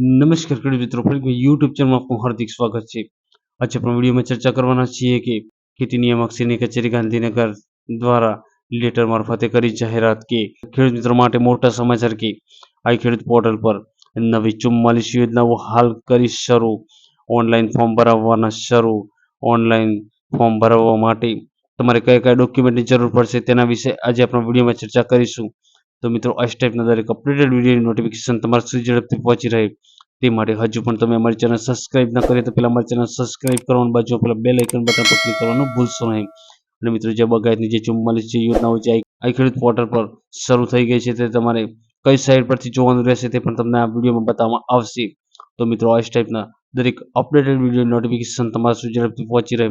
નમસ્કાર ખેડૂત મિત્રો ફરી યુટ્યુબ ચેનલમાં આપનું હાર્દિક સ્વાગત છે. આજે આપણે વિડીયોમાં ચર્ચા કરવાના છીએ કે ખેતી નિયામકશ્રીની કચેરી ગાંધીનગર દ્વારા લેટર મારફતે કરી જાહેરાત કે ખેડૂત મિત્રો માટે મોટા સમાચાર કે આ ખેડૂત પોર્ટલ પર નવી ચુમ્માલીસ યોજનાઓ હાલ કરી શરૂ. ઓનલાઈન ફોર્મ ભરાવવાના શરૂ. ઓનલાઈન ફોર્મ ભરાવવા માટે તમારે કયા કયા ડોક્યુમેન્ટની જરૂર પડશે તેના વિશે આજે આપણે વિડીયોમાં ચર્ચા કરીશું. તો મિત્રો, આ સ્ટેપના દરેક અપડેટેડ વિડીયોની નોટિફિકેશન તમારા સુધી ઝડપથી પહોંચી રહે. તે માટે હજુ પણ તમે અમારી ચેનલ સબસ્ક્રાઇબ ન કરી તો પહેલાં અમારી ચેનલ સબસ્ક્રાઇબ કરવાનું બાજુ પેલા બે લાઇકન બટન પર ક્લિક કરવાનું ભૂલશો નહીં. અને મિત્રો, જે બગાયતની જે ચુમ્માલીસ જે યોજનાઓ છે, આ ખેડૂત પોર્ટલ પર શરૂ થઈ ગઈ છે, તે તમારે કઈ સાઇડ પરથી જોવાનું રહેશે તે પણ તમને આ વિડીયોમાં બતાવવામાં આવશે. તો મિત્રો, આ ટાઈપના દરેક અપડેટેડ વીડિયો નોટિફિકેશન તમારા સુધી ઝડપથી પહોંચી રહે.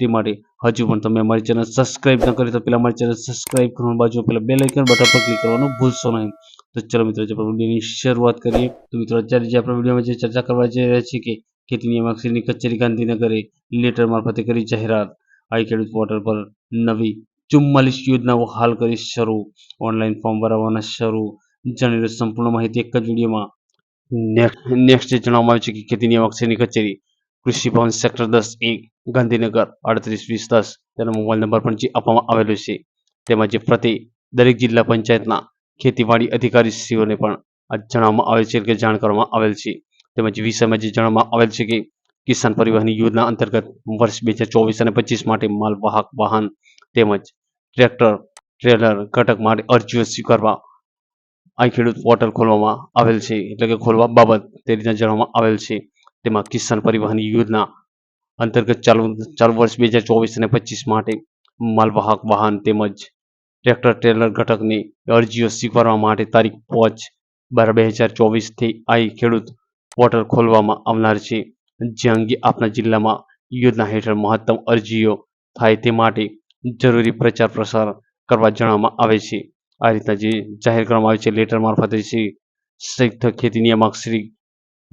તે માટે હજુ પણ તમે અમારી ચેનલ સબસ્ક્રાઇબ ન કરી તો પહેલાં અમારી ચેનલ સબસ્ક્રાઇબ કરવાનું બાજુ પેલા બે આઇકન બટન પર ક્લિક કરવાનું ભૂલશો નહીં. તો ચલો મિત્રો વિડીયોની શરૂઆત કરીએ. તો મિત્રો, અત્યારે જે આપણે વિડીયોમાં જે ચર્ચા કરવા જઈ રહ્યા છીએ કે ખેતી નિયામકશ્રીની કચેરી ગાંધીનગરે લેટર મારફતે કરી જાહેરાત. આઈ ખેડૂત પોર્ટલ પર નવી ચુમ્માલીસ યોજનાઓ હાલ કરી શરૂ. ઓનલાઈન ફોર્મ ભરાવવાના શરૂ. જાણી સંપૂર્ણ માહિતી એક જ વિડીયોમાં નેક્સ્ટ જે જણાવવામાં આવ્યું છે કે ખેતી નિયામકશ્રીની કચેરી. કૃષિ ભવન સેક્ટર દસ એ ગાંધીનગર અડત્રીસ વીસ દસ તેનો મોબાઈલ નંબર પણ જે આપવામાં આવેલો છે. તેમાં જે પ્રતિ દરેક જિલ્લા પંચાયતના ખેતીવાડી અધિકારીશ્રીઓને પણ આ જણાવવામાં આવેલ છે કે જાણ કરવામાં આવેલ છે. તેમજ વિષયમાં જે જણાવવામાં આવેલ છે કે કિસાન પરિવહન યોજના અંતર્ગત વર્ષ બે હજાર ચોવીસ અને પચીસ માટે માલવાહક વાહન તેમજ ટ્રેક્ટર, ટ્રેલર, ઘટક માટે અરજીઓ સ્વીકારવા આ ખેડૂત પોર્ટલ ખોલવામાં આવેલ છે. એટલે કે ખોલવા બાબત તે રીતના જણાવવામાં આવેલ છે. તેમાં કિસાન પરિવહન યોજના અંતર્ગત ચાલુ ચાલુ વર્ષ બે હજાર ચોવીસ અને પચીસ માટે માલવાહક વાહન તેમજ ટ્રેક્ટર, ટ્રેલર ઘટકની અરજીઓ સ્વીકારવા માટે તારીખ પાંચ બાર બે હજાર ચોવીસથી આઈ ખેડૂત પોર્ટલ ખોલવામાં આવનાર છે. જે અંગે આપના જિલ્લામાં યોજના હેઠળ મહત્તમ અરજીઓ થાય તે માટે જરૂરી પ્રચાર પ્રસાર કરવા જણાવવામાં આવે છે. આ રીતના જે જાહેર કરવામાં આવે છે, લેટર મારફતે શ્રી સંયુક્ત ખેતી નિયામક શ્રી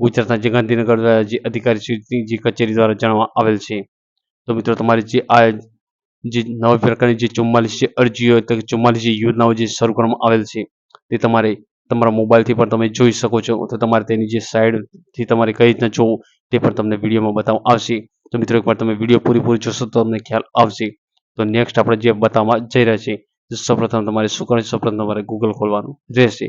ગુજરાતના જે ગાંધીનગર દ્વારા જે અધિકારી જે કચેરી દ્વારા જણાવવામાં આવેલ છે. તો મિત્રો, તમારી જે આ જે નવા પ્રકારની જે ચુમ્માલીસ જે અરજીઓ તો ચુમ્માલીસ જે યોજનાઓ જે શરૂ કરવામાં આવેલ છે, તે તમારે તમારા મોબાઈલથી પણ તમે જોઈ શકો છો. તો તમારે તેની જે સાઈડથી તમારે કઈ રીતના જોવું તે પણ તમને વિડીયોમાં બતાવવામાં આવશે. તો મિત્રો, એકવાર તમે વીડિયો પૂરી જોશો તો તમને ખ્યાલ આવશે. તો નેક્સ્ટ આપણે જે બતાવવા જઈ રહ્યા છીએ સૌપ્રથમ તમારે શું કરવાનું સૌપ્રથમ તમારે ગૂગલ ખોલવાનું રહેશે.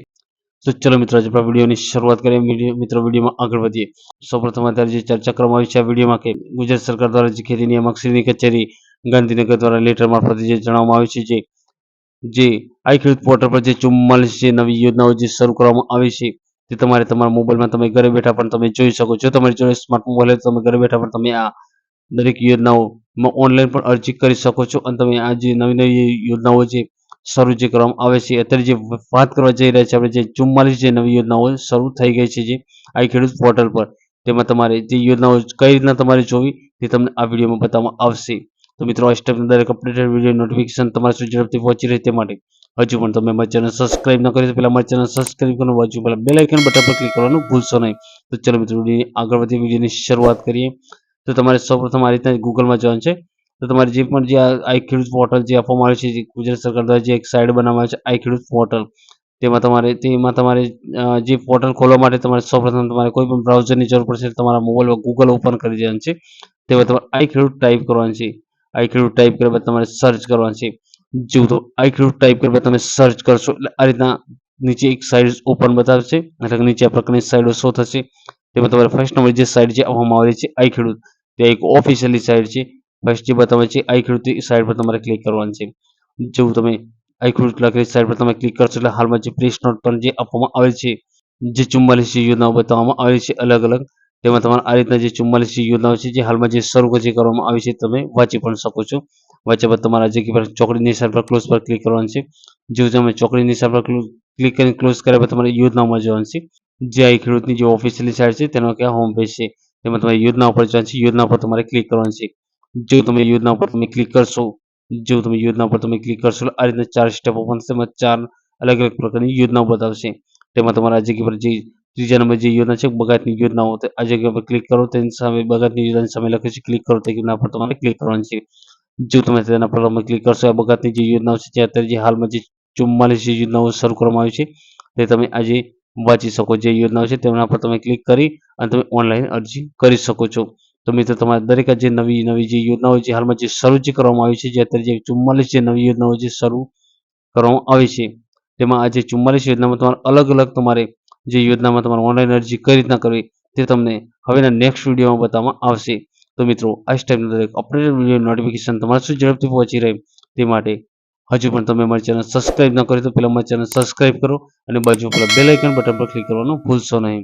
તો ચલો મિત્રો, આજે આપણા વિડીયોની શરૂઆત કરીએ. મિત્રો, વિડીયોમાં આગળ વધીએ. સૌપ્રથમ અત્યારે જે ચર્ચા કરવામાં આવી છે આ વિડીયોમાં કે ગુજરાત સરકાર દ્વારા જે ખેતી નિયામકશ્રીની કચેરી, ગાંધીનગર દ્વારા લેટર મારફતે જે જણાવવામાં આવ્યું છે જે જે આઈ ખેડૂત પોર્ટલ પર જે ચુમ્માલીસ જે નવી યોજનાઓ જે શરૂ કરવામાં આવી છે, તે તમારે તમારા મોબાઈલમાં તમે ઘરે બેઠા પણ તમે જોઈ શકો છો. તમારી જોડે સ્માર્ટ મોબાઈલ હોય તો તમે ઘરે બેઠા પણ તમે આ દરેક યોજનાઓમાં ઓનલાઈન પણ અરજી કરી શકો છો. અને તમે આ જે નવી નવી યોજનાઓ જે શરૂ જે કરવામાં આવે છે, અત્યારે જે વાત કરવા જઈ રહ્યા છે, આપણે જે ચુમ્માલીસ જે નવી યોજનાઓ શરૂ થઈ ગઈ છે જે આઈ ખેડૂત પોર્ટલ પર, તેમાં તમારે જે યોજનાઓ કઈ રીતના તમારે જોવી તે તમને આ વિડીયોમાં બતાવવામાં આવશે. તો મિત્રો, આ સ્ટેપની દરેક અપડેટેડ વીડિયો નોટિફિકેશન તમારા સુધી ઝડપથી પહોંચી રહે તે માટે. હજુ પણ તમે મારી ચેનલ સબસ્ક્રાઇબ ન કરી તો પહેલાં મારી ચેનલ સબસ્ક્રાઇબ કરવાનું બાજુ પહેલાં બેલ આઇકન બટન પર ક્લિક કરવાનું ભૂલશો નહીં. તો ચલો મિત્રો આગળ વધી વિડીયોની શરૂઆત કરીએ. તો તમારે સૌપ્રથમ આ રીતના ગૂગલમાં જવાનું છે. તો તમારે જે પણ જે આઈ ખેડૂત પોર્ટલ જે આપવામાં આવે છે, જે ગુજરાત સરકાર દ્વારા જે એક સાઇડ બનાવવામાં આવે છે, આઈ ખેડૂત પોર્ટલ તેમાં તમારે તેમાં તમારે જે પોર્ટલ ખોલવા માટે તમારે સૌપ્રથમ તમારે કોઈ પણ બ્રાઉઝરની જરૂર પડશે, તમારા મોબાઈલમાં ગૂગલ ઓપન કરી દેવાનું છે. તેમાં તમારે આઈ ખેડૂત ટાઈપ કરવાનું છે. આઈ ખેડૂત ટાઈપ કર્યા બાદ તમારે સર્ચ કરવાનું છે. જેવું તો આઈ ખેડૂત ટાઈપ કર્યા બાદ તમે સર્ચ કરશો, એટલે આ રીતના નીચે એક સાઇડ ઓપન બતાવશે, એટલે નીચે આ પ્રકારની સાઇડો શો થશે. તેમાં તમારે ફર્સ્ટ નંબર જે સાઇડ જે આપવામાં આવેલી છે, આઈ ખેડૂત, તે એક ઓફિશિયલી સાઇડ છે. ફર્સ્ટ જે બતાવે છે, આઈ ખેડૂત સાઇડ પર તમારે ક્લિક કરવાનું છે. જેવું તમે આઈ ખેડૂત લખેલી સાઇડ પર તમે ક્લિક કરશો એટલે હાલમાં જે પ્રેસ નોટ પર જે આપવામાં આવેલ છે, જે ચુમ્માલીસ યોજનાઓ બતાવવામાં આવેલી છે અલગ અલગ, તેમાં તમારે આ રીતના જે ચુમ્માલીસ યોજનાઓ છે, જે હાલમાં જે શરૂ જે કરવામાં આવી છે, તમે વાંચી પણ શકો છો. વાંચ્યા બાદ તમારા જગ્યા પર ચોકડી નિશાન પર ક્લોઝ પર ક્લિક કરવાનું છે. જેવું તમે ચોકડી નિશાન પર ક્લિક કરીને ક્લોઝ કર્યા બાદ તમારે યોજનામાં જવાનું છે. જે આઈ ખેડૂતની જે ઓફિશિયલી સાઇટ છે, તેનો ક્યાં હોમ પેજ છે. તેમાં તમારે યોજના ઉપર જવાનું છે, યોજના પર તમારે ક્લિક કરવાનું છે. જો તમે યોજના પર તમે ક્લિક કરશો, જો તમે યોજના પર તમે ક્લિક કરશો, આ રીતના ચાર સ્ટેપ ઓપન તેમાં ચાર અલગ અલગ પ્રકારની યોજનાઓ બતાવશે. તેમાં તમારા જગ્યા પર જે ત્રીજા નંબર જે યોજના છે બગાતની યોજનાઓ આ જગ્યા પર ક્લિક કરો, તેની સામે બગાતની યોજનાની સામે લખે છે ક્લિક કરો તેના પર તમારે ક્લિક કરવાનું છે. જો તમે તેના પર તમે ક્લિક કરશો, આ બગાતની જે યોજનાઓ છે જે અત્યારે જે હાલમાં જે ચુમ્માલીસ યોજનાઓ શરૂ કરવામાં આવી છે, તે તમે આજે વાંચી શકો. જે યોજનાઓ છે, તેમના પર તમે ક્લિક કરી અને તમે ઓનલાઈન અરજી કરી શકો છો. તો મિત્રો, તમારે દરેક જે નવી નવી જે યોજનાઓ જે હાલમાં જે શરૂ જે કરવામાં આવી છે, જે અત્યારે જે ચુમ્માલીસ જે નવી યોજનાઓ જે શરૂ કરવામાં આવી છે, તેમાં આ જે ચુમ્માલીસ યોજનામાં તમારે અલગ અલગ તમારે જે યોજનામાં તમારે ઓનલાઈન અરજી કઈ રીતના કરવી તે તમને હવેના નેક્સ્ટ વિડીયોમાં બતાવવામાં આવશે. તો મિત્રો, આ સ્ટેપનો દરેક અપડેટેડ વીડિયો નોટિફિકેશન તમારે શું ઝડપથી પહોંચી રહે તે માટે હજુ પણ તમે અમારી ચેનલ સબસ્ક્રાઇબ ન કરી તો પહેલાં અમારી ચેનલ સબસ્ક્રાઇબ કરો અને બાજુ પેલા બેલ આઇકન બટન પર ક્લિક કરવાનું ભૂલશો નહીં.